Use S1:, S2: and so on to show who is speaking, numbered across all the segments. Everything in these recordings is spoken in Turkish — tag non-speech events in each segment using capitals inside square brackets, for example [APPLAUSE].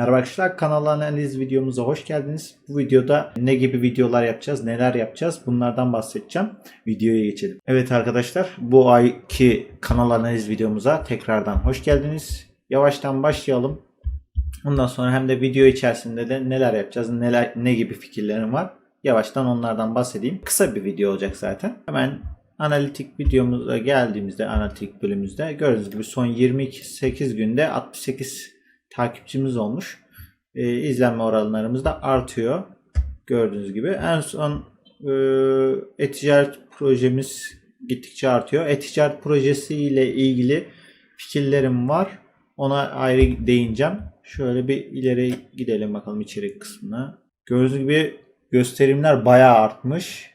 S1: Merhaba arkadaşlar kanal analiz videomuza hoş geldiniz. Bu videoda ne gibi videolar yapacağız, neler yapacağız bunlardan bahsedeceğim. Videoya geçelim. Evet arkadaşlar bu ayki kanal analiz videomuza tekrardan hoş geldiniz. Yavaştan başlayalım. Ondan sonra hem de video içerisinde de neler yapacağız, neler ne gibi fikirlerim var. Yavaştan onlardan bahsedeyim. Kısa bir video olacak zaten. Hemen analitik videomuza geldiğimizde analitik bölümümüzde gördüğünüz gibi son 28 günde 68 takipçimiz olmuş. Ee, izlenme oranlarımız da artıyor. Gördüğünüz gibi. En son e, e-ticaret projemiz gittikçe artıyor. E-ticaret projesi ilgili fikirlerim var. Ona ayrı değineceğim. Şöyle bir ileri gidelim bakalım içerik kısmına. Gördüğünüz gibi gösterimler bayağı artmış.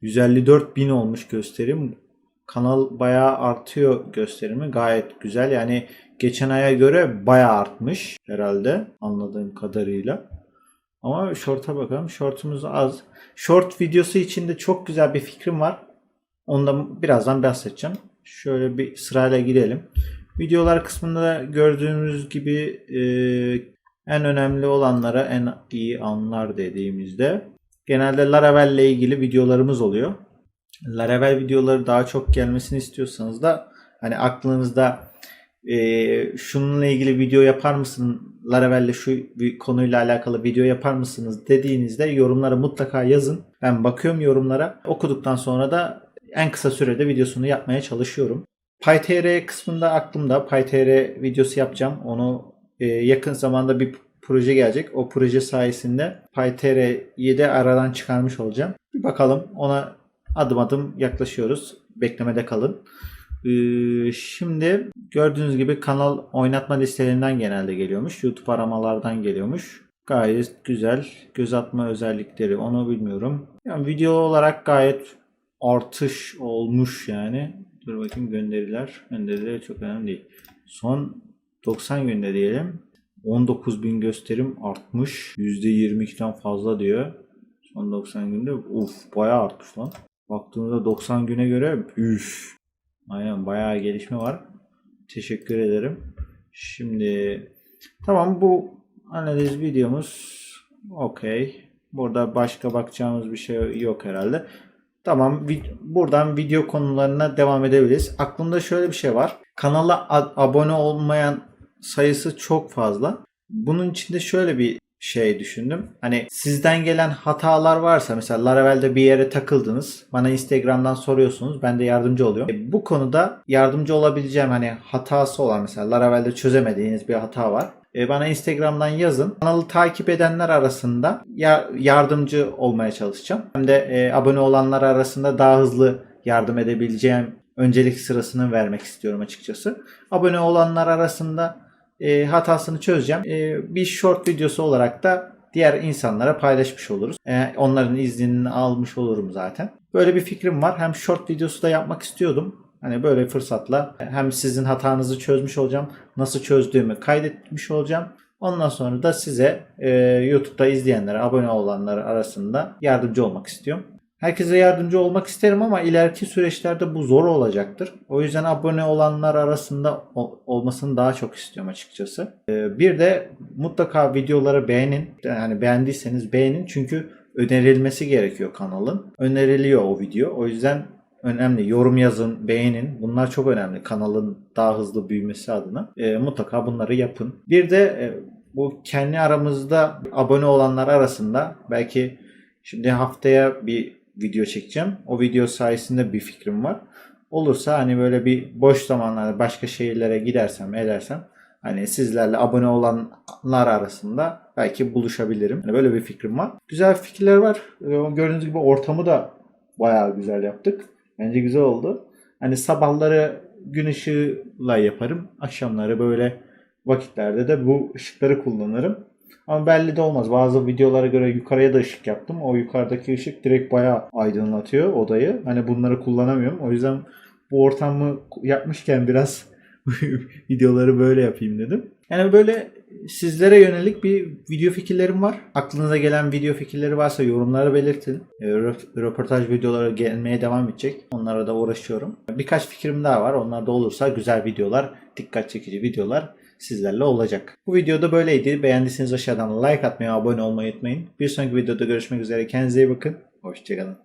S1: 154 bin olmuş gösterim. Kanal bayağı artıyor gösterimi. Gayet güzel. Yani geçen aya göre bayağı artmış herhalde anladığım kadarıyla. Ama short'a bakalım. Short'umuz az. Short videosu için de çok güzel bir fikrim var. Ondan birazdan bahsedeceğim. Şöyle bir sırayla gidelim. Videolar kısmında gördüğümüz gibi e, en önemli olanlara en iyi anlar dediğimizde genelde Laravel ile ilgili videolarımız oluyor. Laravel videoları daha çok gelmesini istiyorsanız da hani aklınızda e, şununla ilgili video yapar mısın? Laravel'le şu bir konuyla alakalı video yapar mısınız dediğinizde yorumlara mutlaka yazın. Ben bakıyorum yorumlara. Okuduktan sonra da en kısa sürede videosunu yapmaya çalışıyorum. PyTR kısmında aklımda PyTR videosu yapacağım. Onu e, yakın zamanda bir proje gelecek. O proje sayesinde PyTR'yi de aradan çıkarmış olacağım. Bir bakalım ona adım adım yaklaşıyoruz. Beklemede kalın. Ee, şimdi gördüğünüz gibi kanal oynatma listelerinden genelde geliyormuş. YouTube aramalardan geliyormuş. Gayet güzel. Göz atma özellikleri onu bilmiyorum. Yani video olarak gayet artış olmuş yani. Dur bakayım gönderiler. Gönderiler çok önemli değil. Son 90 günde diyelim 19 bin gösterim artmış. %22'den fazla diyor. Son 90 günde uf bayağı artmış lan. Baktığımızda 90 güne göre üf. Aynen bayağı gelişme var. Teşekkür ederim. Şimdi tamam bu analiz videomuz okey. Burada başka bakacağımız bir şey yok herhalde. Tamam vid- buradan video konularına devam edebiliriz. Aklımda şöyle bir şey var. Kanala abone olmayan sayısı çok fazla. Bunun içinde şöyle bir şey düşündüm. Hani sizden gelen hatalar varsa mesela Laravel'de bir yere takıldınız. Bana Instagram'dan soruyorsunuz. Ben de yardımcı oluyorum. E, bu konuda yardımcı olabileceğim hani hatası olan mesela Laravel'de çözemediğiniz bir hata var. E, bana Instagram'dan yazın. Kanalı takip edenler arasında ya, yardımcı olmaya çalışacağım. Hem de e, abone olanlar arasında daha hızlı yardım edebileceğim öncelik sırasını vermek istiyorum açıkçası. Abone olanlar arasında e, hatasını çözeceğim. E, bir short videosu olarak da diğer insanlara paylaşmış oluruz. E, onların iznini almış olurum zaten. Böyle bir fikrim var. Hem short videosu da yapmak istiyordum. Hani böyle fırsatla hem sizin hatanızı çözmüş olacağım. Nasıl çözdüğümü kaydetmiş olacağım. Ondan sonra da size e, YouTube'da izleyenlere, abone olanlar arasında yardımcı olmak istiyorum. Herkese yardımcı olmak isterim ama ileriki süreçlerde bu zor olacaktır. O yüzden abone olanlar arasında ol- olmasını daha çok istiyorum açıkçası. Ee, bir de mutlaka videoları beğenin. Yani beğendiyseniz beğenin çünkü önerilmesi gerekiyor kanalın. Öneriliyor o video. O yüzden önemli. Yorum yazın, beğenin. Bunlar çok önemli kanalın daha hızlı büyümesi adına. Ee, mutlaka bunları yapın. Bir de e, bu kendi aramızda abone olanlar arasında belki şimdi haftaya bir video çekeceğim. O video sayesinde bir fikrim var. Olursa hani böyle bir boş zamanlarda başka şehirlere gidersem edersem hani sizlerle abone olanlar arasında belki buluşabilirim. Hani böyle bir fikrim var. Güzel fikirler var. Ee, Gördüğünüz gibi ortamı da bayağı güzel yaptık. Bence güzel oldu. Hani sabahları gün ışığıyla yaparım. Akşamları böyle vakitlerde de bu ışıkları kullanırım. Ama belli de olmaz. Bazı videolara göre yukarıya da ışık yaptım. O yukarıdaki ışık direkt bayağı aydınlatıyor odayı. Hani bunları kullanamıyorum. O yüzden bu ortamı yapmışken biraz [LAUGHS] videoları böyle yapayım dedim. Yani böyle sizlere yönelik bir video fikirlerim var. Aklınıza gelen video fikirleri varsa yorumlara belirtin. E, rö- Röportaj videoları gelmeye devam edecek. Onlara da uğraşıyorum. Birkaç fikrim daha var. Onlar da olursa güzel videolar, dikkat çekici videolar sizlerle olacak. Bu videoda böyleydi. Beğendiyseniz aşağıdan like atmayı, abone olmayı unutmayın. Bir sonraki videoda görüşmek üzere. Kendinize iyi bakın. Hoşçakalın.